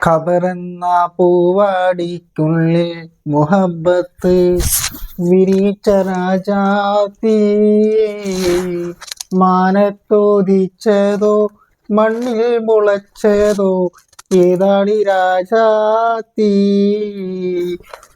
ഖബറെന്ന പൂവാടിക്കുള്ളിൽ മുഹബത്ത് വിരിച്ച രാജാത്തി മാനത്തോദിച്ചതോ മണ്ണിൽ മുളച്ചതോ ഏതാണി രാജാത്തി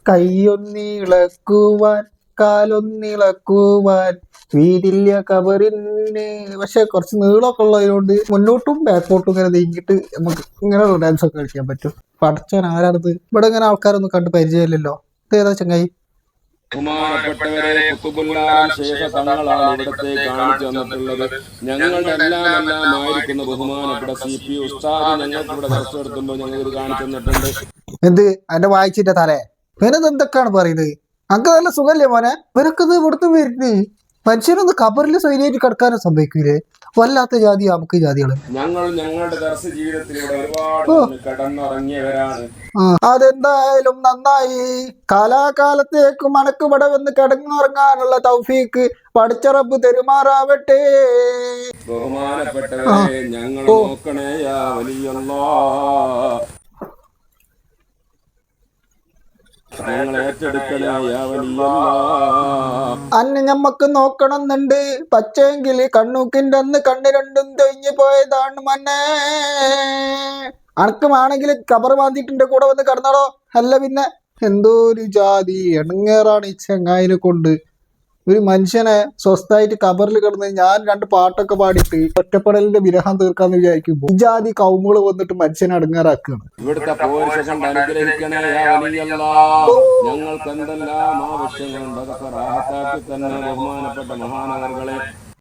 കൈയൊന്നിളക്കുവാൻ കാലൊന്നിളക്കുവാൻ വീടില്ല കബറിന് പക്ഷെ കുറച്ച് നീളമൊക്കെ ഉള്ളതുകൊണ്ട് മുന്നോട്ടും ബാക്കോട്ടും ഇങ്ങനെ നീങ്ങിയിട്ട് നമുക്ക് ഇങ്ങനെയുള്ള ഡാൻസ് ഒക്കെ കളിക്കാൻ പറ്റും. പഠിച്ചാൻ ആരാണത്? ഇവിടെ ഇങ്ങനെ ആൾക്കാരൊന്നും കണ്ട് പരിചയമില്ലല്ലോ. ഇത് ഏതാ ചങ്ങായി? ബഹുമാനപ്പെട്ടവരെ തങ്ങളാണ് ഇവിടത്തെ കാണിച്ചു തന്നിട്ടുള്ളത്. ഞങ്ങളുടെ എല്ലാം എല്ലാം ആയിരിക്കുന്ന ബഹുമാനപ്പെട്ട സി പി ഉസ്താദ് ഞങ്ങൾക്ക് ഇവിടെ ദർശനം എടുത്തുമ്പോൾ ഞങ്ങൾ ഇത് കാണിച്ചു തന്നിട്ടുണ്ട്. എന്ത്? അന്റെ വായിച്ചിന്റെ തലേ? ഇവനത് എന്തൊക്കെയാണ് പറയുന്നത്? അങ്ക നല്ല സുഖല്ലേ മോനെ? ഇവരൊക്കെ ഇവിടുത്തെ വരുന്നത് മനുഷ്യനൊന്ന് കബറിൽ സ്വൈര്യമായിട്ട് കിടക്കാനും സംഭവിക്കൂലേ? വല്ലാത്ത ജാതി നമുക്ക് ജാതികൾ. ഞങ്ങൾ ഞങ്ങളുടെ ദർശ ജീവിതത്തിലൂടെ ഒരുപാട് കടന്നിറങ്ങിയവരാണ്. അതെന്തായാലും നന്നായി. കാലാകാലത്തേക്ക് മണക്കുപട വന്ന് കിടന്നുറങ്ങാനുള്ള തൗഫീക്ക് പഠിച്ചറപ്പ് തെരുമാറാവട്ടെ. ബഹുമാനപ്പെട്ടവരെ ഞങ്ങൾ നോക്കണേ വലിയല്ലാ ഞങ്ങൾ ഏറ്റെടുക്കണേ യാ വലിയല്ലാ അന്ന് ഞമ്മക്ക് നോക്കണമെന്നുണ്ട്. പച്ചെങ്കിൽ കണ്ണൂക്കിന്റെ അന്ന് കണ്ണ് രണ്ടും തൊഴിഞ്ഞു പോയതാണ് മന്നെ. അണക്കുമാണെങ്കിൽ കബർ മാന്തിട്ടിന്റെ കൂടെ വന്ന് കടന്നാടോ അല്ല പിന്നെ എന്തോ ഒരു ജാതി എണങ്ങേറാണ് ഈ ചെങ്ങായിനെ കൊണ്ട്. ഒരു മനുഷ്യനെ സ്വസ്ഥായിട്ട് കബറിൽ കിടന്ന് ഞാൻ രണ്ട് പാട്ടൊക്കെ പാടിയിട്ട് ഒറ്റപ്പെടലിന്റെ വിരഹം തീർക്കാന്ന് വിചാരിക്കുമ്പോ ഈ ജാതി കൗമുകൾ വന്നിട്ട് മനുഷ്യനെ അടങ്ങാറാക്കുകയാണ് ഇവിടുത്തെ ഞങ്ങൾക്ക് എന്തെല്ലാം ആവശ്യങ്ങളുണ്ട്? അതൊക്കെ റാഹത്താക്കി തന്നെ ബഹുമാനപ്പെട്ട മഹാനഗറുകളെ.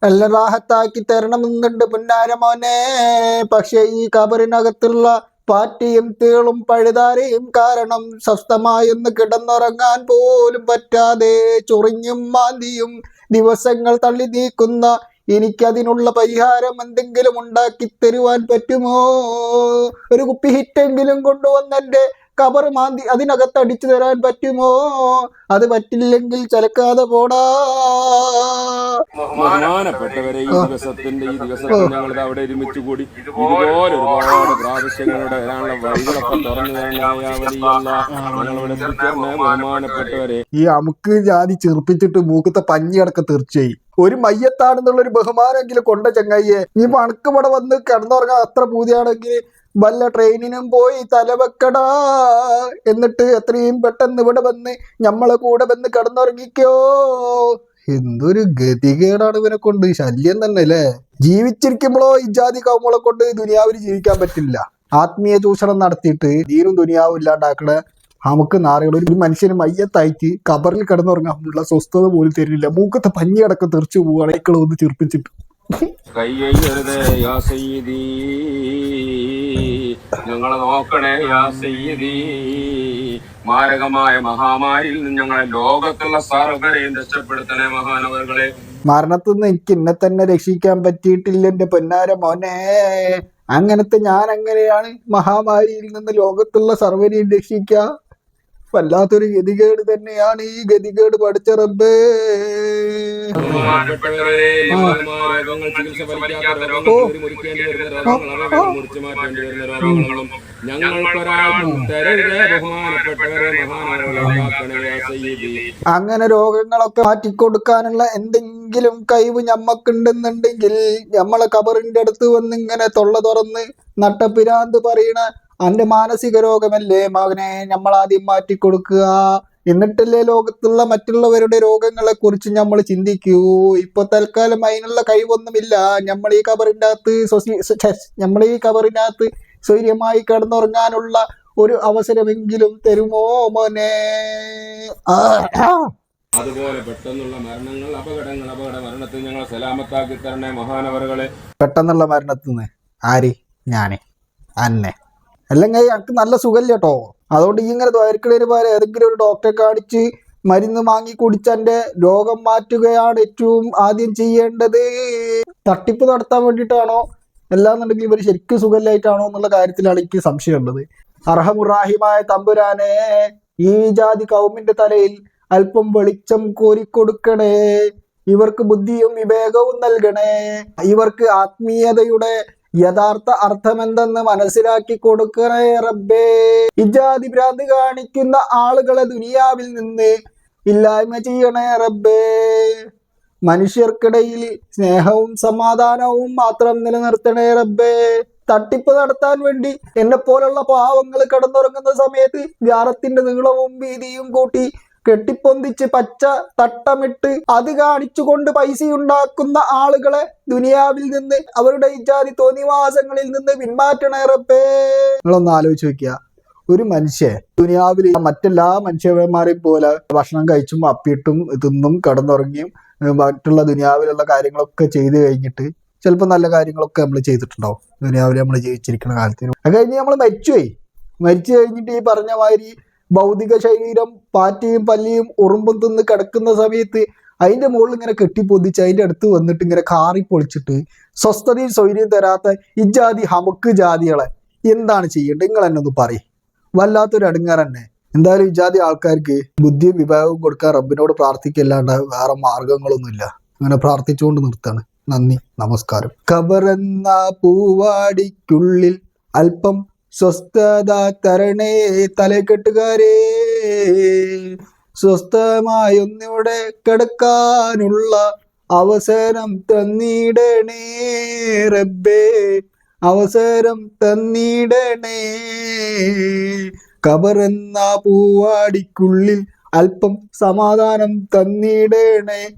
എല്ലാം റാഹത്താക്കി തരണമെന്നുണ്ട് എന്നുണ്ട് മോനെ. പക്ഷെ ഈ കബറിനകത്തുള്ള പാറ്റിയും തീളും പഴുതാരയും കാരണം സ്വസ്ഥമായൊന്ന് കിടന്നുറങ്ങാൻ പോലും പറ്റാതെ ചൊറിഞ്ഞും മാന്തിയും ദിവസങ്ങൾ തള്ളി നീക്കുന്ന എനിക്കതിനുള്ള പരിഹാരം എന്തെങ്കിലും ഉണ്ടാക്കി തരുവാൻ പറ്റുമോ? ഒരു കുപ്പി ഹിറ്റെങ്കിലും കൊണ്ടുവന്നെന്റെ കബർ മാന്തി അതിനകത്ത് അടിച്ചു തരാൻ പറ്റുമോ? അത് പറ്റില്ലെങ്കിൽ ചലക്കാതെ പോടാ. ബഹുമാനപ്പെട്ടവരെ ഈ ദിവസത്തിന്റെ ഈ ദിവസത്തിൽ ഞങ്ങൾ അവിടെ ഒരുമിച്ച് കൂടി ഇതുപോലെ ഒരുപാട് പ്രാവശ്യങ്ങളുടെ വരാനുള്ള വഴികളൊക്കെ തുറന്നു എത്തിച്ചേർന്ന ബഹുമാനപ്പെട്ടവരെ. ഈ അമുക്ക് ജാതി ചെറുപ്പിച്ചിട്ട് മൂക്കത്തെ പഞ്ഞിയടക്കം തീർച്ചയായി ഒരു മയ്യത്താണെന്നുള്ള ഒരു ബഹുമാനമെങ്കിലും കൊണ്ട ചങ്ങായിയെ. ഈ മണക്ക് ഇവിടെ വന്ന് കിടന്നുറങ്ങാൻ അത്ര പൂതിയാണെങ്കിൽ വല്ല ട്രെയിനിനും പോയി തലവെക്കടാ എന്നിട്ട് എത്രയും പെട്ടെന്ന് ഇവിടെ വന്ന് ഞമ്മളെ കൂടെ വന്ന് കിടന്നുറങ്ങിക്കോ. എന്തൊരു ഗതികേടാണ് ഇവനെ കൊണ്ട്. ശല്യം തന്നെ അല്ലേ? ഈ ജാതി കൗമുളെ കൊണ്ട് ദുനിയാവിൽ ജീവിക്കാൻ പറ്റില്ല. ആത്മീയ ചൂഷണം നടത്തിയിട്ട് ദീനും ദുനിയാവും ഇല്ലാണ്ടാക്കണ നമുക്ക് നാറുകൾ ഒരു മനുഷ്യന് മയ്യത്തായിട്ട് കബറിൽ കിടന്നുറങ്ങാനുള്ള സ്വസ്ഥത പോലും തരില്ല മൂക്കത്തെ പഞ്ഞിയടക്കം തെറിച്ചു പോവുകയാണ് ഒന്ന് ചിർപ്പിച്ചിട്ട് സയ്യിദി. ഞങ്ങളെ നോക്കണേ യാ സയ്യിദി. മാരകമായ മഹാമാരിയിൽ നിന്ന് ഞങ്ങളെ ലോകത്തുള്ള സർവരെയും രക്ഷപ്പെടുത്തണേ മഹാനവറുകളെ. മരണത്തിൽ നിന്ന് എനിക്ക് എന്നെ തന്നെ രക്ഷിക്കാൻ പറ്റിയിട്ടില്ല എന്റെ പൊന്നാര മോനെ. അങ്ങനത്തെ ഞാൻ അങ്ങനെയാണ് മഹാമാരിയിൽ നിന്ന് ലോകത്തുള്ള സർവരെയും രക്ഷിക്കുക വല്ലാത്തൊരു ഗതികേട് തന്നെയാണ് ഈ ഗതികേട് പഠിച്ച റബ്ബേ. അങ്ങനെ രോഗങ്ങളൊക്കെ മാറ്റിക്കൊടുക്കാനുള്ള എന്തെങ്കിലും കഴിവ് ഞമ്മക്കുണ്ടെന്നുണ്ടെങ്കിൽ ഞമ്മളെ കബറിന്റെ അടുത്ത് വന്ന് ഇങ്ങനെ തൊള്ള തുറന്ന് നട്ടപ്പിരാന്ത് പറയണ അന്റെ മാനസിക രോഗമല്ലേ മകനെ? നമ്മൾ ആദ്യം മാറ്റി കൊടുക്കുക. എന്നിട്ടല്ലേ ലോകത്തുള്ള മറ്റുള്ളവരുടെ രോഗങ്ങളെ കുറിച്ച് നമ്മൾ ചിന്തിക്കൂ. ഇപ്പൊ തൽക്കാലം അതിനുള്ള കഴിവൊന്നുമില്ല. നമ്മൾ ഈ കബറിനകത്ത് നമ്മൾ ഈ കബറിനകത്ത് സ്വൈര്യമായി കിടന്നുറങ്ങാനുള്ള ഒരു അവസരമെങ്കിലും തരുമോ മോനെ. അതുപോലെ പെട്ടെന്നുള്ള മരണങ്ങൾ അപകടങ്ങൾ അപകട മരണത്തിൽ ഞങ്ങൾ സലാമത്താക്കി തരണേ മഹാനവറുകളെ. പെട്ടെന്നുള്ള മരണത്തിൽ നിന്ന് ആര്? ഞാനേ. അന്നെ. അല്ലെങ്കിൽ അയാൾക്ക് നല്ല സുഖമില്ല കേട്ടോ അതുകൊണ്ട് ഈ ഇങ്ങനെ ദ്വയർക്കിടയിൽ പോലെ ഏതെങ്കിലും ഒരു ഡോക്ടറെ കാണിച്ച് മരുന്ന് വാങ്ങി കുടിച്ചെന്റെ രോഗം മാറ്റുകയാണ് ഏറ്റവും ആദ്യം ചെയ്യേണ്ടത്. തട്ടിപ്പ് നടത്താൻ വേണ്ടിയിട്ടാണോ? അല്ലാന്നുണ്ടെങ്കിൽ ഇവർ ശരിക്കും സുഖമില്ലായിട്ടാണോ എന്നുള്ള കാര്യത്തിലാണ് എനിക്ക് സംശയമുള്ളത് അർഹമുറാഹിമായ തമ്പുരാനെ ഈ ജാതി കൗമിന്റെ തലയിൽ അല്പം വെളിച്ചം കോരിക്കൊടുക്കണേ ഇവർക്ക് ബുദ്ധിയും വിവേകവും നൽകണേ. ഇവർക്ക് ആത്മീയതയുടെ യഥാർത്ഥ അർത്ഥമെന്തെന്ന് മനസ്സിലാക്കി കൊടുക്കണേ റബ്ബേ. ഇജാതി ഭ്രാന്ത് കാണിക്കുന്ന ആളുകളെ ദുനിയാവിൽ നിന്ന് ഇല്ലായ്മ ചെയ്യണേ റബ്ബേ. മനുഷ്യർക്കിടയിൽ സ്നേഹവും സമാധാനവും മാത്രം നിലനിർത്തണേ റബ്ബേ. തട്ടിപ്പ് നടത്താൻ വേണ്ടി എന്നെ പോലുള്ള പാവങ്ങൾ കടന്നുറങ്ങുന്ന സമയത്ത് വ്യാറത്തിന്റെ നീളവും വീതിയും കൂട്ടി കെട്ടിപ്പൊന്തിച്ച് പച്ച തട്ടമിട്ട് അത് കാണിച്ചുകൊണ്ട് പൈസ ഉണ്ടാക്കുന്ന ആളുകളെ ദുനിയാവിൽ നിന്ന് അവരുടെ ഇജാതി തോന്നിവാസങ്ങളിൽ നിന്ന് പിന്മാറ്റണേറപ്പേ നിങ്ങളൊന്ന് ആലോചിച്ച് നോക്കിയ ഒരു മനുഷ്യൻ ദുനിയാവിൽ മറ്റെല്ലാ മനുഷ്യന്മാരെയും പോലെ ഭക്ഷണം കഴിച്ചും അപ്പിട്ടും തിന്നും കിടന്നുറങ്ങിയും മറ്റുള്ള ദുനിയാവിലുള്ള കാര്യങ്ങളൊക്കെ ചെയ്തു കഴിഞ്ഞിട്ട് ചിലപ്പോൾ നല്ല കാര്യങ്ങളൊക്കെ നമ്മൾ ചെയ്തിട്ടുണ്ടാവും. ദുനിയാവിൽ നമ്മൾ ജീവിച്ചിരിക്കുന്ന കാലത്തിന് അത് കഴിഞ്ഞ് നമ്മൾ മരിച്ചുപോയി. മരിച്ചു കഴിഞ്ഞിട്ട് ഈ പറഞ്ഞ മാതിരി ഭൗതിക ശരീരം പാറ്റയും പല്ലിയും ഉറുമ്പും തിന്ന് കിടക്കുന്ന സമയത്ത് അതിന്റെ മുകളിൽ ഇങ്ങനെ കെട്ടിപ്പൊതിച്ച് അതിന്റെ അടുത്ത് വന്നിട്ട് ഇങ്ങനെ കാറി പൊളിച്ചിട്ട് സ്വസ്ഥതയും സൗര്യം തരാത്ത ഇജാതി ഹമുക്ക് ജാതികളെ എന്താണ് ചെയ്യേണ്ടത്? നിങ്ങൾ എന്നെ ഒന്ന് പറയും. വല്ലാത്തൊരു അടുങ്ങാർ തന്നെ. എന്തായാലും ഇജാതി ആൾക്കാർക്ക് ബുദ്ധിയും വിഭാഗവും കൊടുക്കാൻ റബ്ബിനോട് പ്രാർത്ഥിക്കല്ലാണ്ട് വേറെ മാർഗങ്ങളൊന്നുമില്ല. അങ്ങനെ പ്രാർത്ഥിച്ചുകൊണ്ട് നിർത്താണ് നന്ദി നമസ്കാരം. കബറെന്ന പൂവാടിക്കുള്ളിൽ അല്പം സ്വസ്ഥത തരണേ തലക്കെട്ടുകാരേ. സ്വസ്ഥമായി ഒന്നിവിടെ കിടക്കാനുള്ള അവസരം തന്നിടണേ റബ്ബേ. അവസരം തന്നിടണേ. കബറെന്ന പൂവാടിക്കുള്ളിൽ അല്പം സമാധാനം തന്നിടണേ.